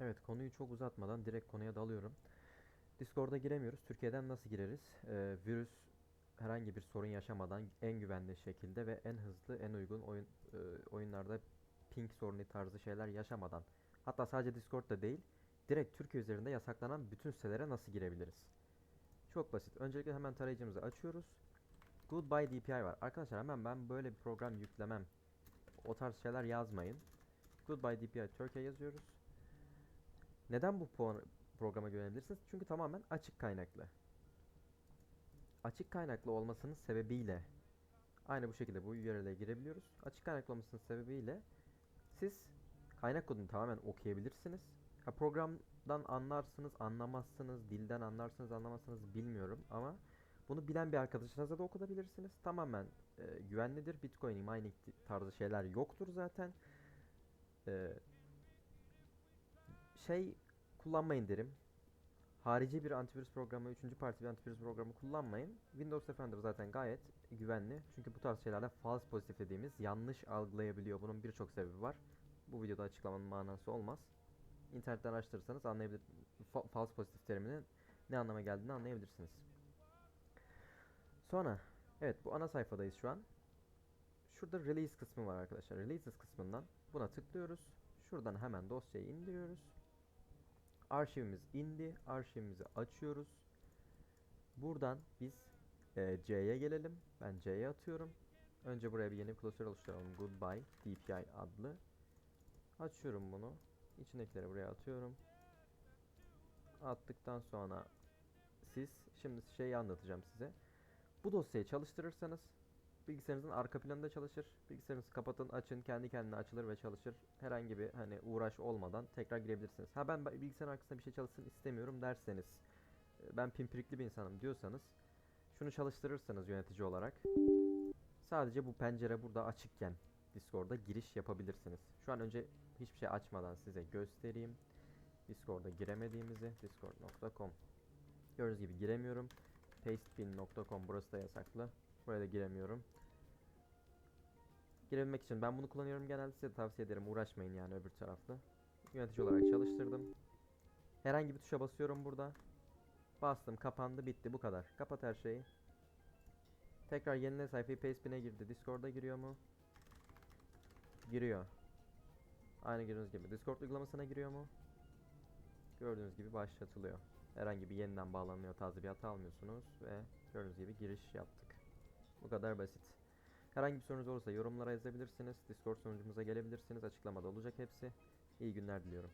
Evet konuyu çok uzatmadan direkt konuya dalıyorum. Discord'a giremiyoruz. Türkiye'den nasıl gireriz? Ee, virüs herhangi bir sorun yaşamadan en güvenli şekilde ve en hızlı, en uygun oyun e, oyunlarda ping sorunu tarzı şeyler yaşamadan. Hatta sadece Discord'da değil, direkt Türkiye üzerinde yasaklanan bütün sitelere nasıl girebiliriz? Çok basit. Öncelikle hemen tarayıcımızı açıyoruz. Goodbye DPI var. Arkadaşlar hemen ben böyle bir program yüklemem. O tarz şeyler yazmayın. Goodbye DPI Türkiye yazıyoruz. Neden bu puan programa güvenebilirsiniz? Çünkü tamamen açık kaynaklı. Açık kaynaklı olmasının sebebiyle aynı bu şekilde bu URL'e girebiliyoruz. Açık kaynaklı olmasının sebebiyle siz kaynak kodunu tamamen okuyabilirsiniz. Ha, programdan anlarsınız, anlamazsınız, dilden anlarsınız, anlamazsınız bilmiyorum ama bunu bilen bir arkadaşınıza da okutabilirsiniz. Tamamen e, güvenlidir. Bitcoin mining tarzı şeyler yoktur zaten. E, şey kullanmayın derim. Harici bir antivirüs programı, üçüncü parti bir antivirüs programı kullanmayın. Windows Defender zaten gayet güvenli. Çünkü bu tarz şeylerde false pozitif dediğimiz yanlış algılayabiliyor. Bunun birçok sebebi var. Bu videoda açıklamanın manası olmaz. İnternetten araştırırsanız anlayabilir fa- false pozitif teriminin ne anlama geldiğini anlayabilirsiniz. Sonra evet bu ana sayfadayız şu an. Şurada release kısmı var arkadaşlar. Releases kısmından buna tıklıyoruz. Şuradan hemen dosyayı indiriyoruz. Arşivimiz indi. Arşivimizi açıyoruz. Buradan biz e, C'ye gelelim. Ben C'ye atıyorum. Önce buraya bir yeni klasör oluşturalım. Goodbye DPI adlı. Açıyorum bunu. İçindekileri buraya atıyorum. Attıktan sonra siz şimdi şeyi anlatacağım size. Bu dosyayı çalıştırırsanız bilgisayarınızın arka planında çalışır. Bilgisayarınızı kapatın, açın, kendi kendine açılır ve çalışır. Herhangi bir hani uğraş olmadan tekrar girebilirsiniz. Ha ben bilgisayarın arkasında bir şey çalışsın istemiyorum derseniz, e, ben pimpirikli bir insanım diyorsanız, şunu çalıştırırsanız yönetici olarak sadece bu pencere burada açıkken Discord'a giriş yapabilirsiniz. Şu an önce hiçbir şey açmadan size göstereyim. Discord'a giremediğimizi discord.com Gördüğünüz gibi giremiyorum. Pastebin.com burası da yasaklı. Buraya da giremiyorum. Girebilmek için ben bunu kullanıyorum genelde size tavsiye ederim uğraşmayın yani öbür taraflı. Yönetici olarak çalıştırdım. Herhangi bir tuşa basıyorum burada. Bastım kapandı bitti bu kadar. Kapat her şeyi. Tekrar yenile sayfayı Pastebin'e girdi. Discord'a giriyor mu? Giriyor. Aynı gördüğünüz gibi. Discord uygulamasına giriyor mu? Gördüğünüz gibi başlatılıyor. Herhangi bir yeniden bağlanıyor tarzı bir hata almıyorsunuz ve gördüğünüz gibi giriş yaptık. Bu kadar basit. Herhangi bir sorunuz olursa yorumlara yazabilirsiniz. Discord sunucumuza gelebilirsiniz. Açıklamada olacak hepsi. İyi günler diliyorum.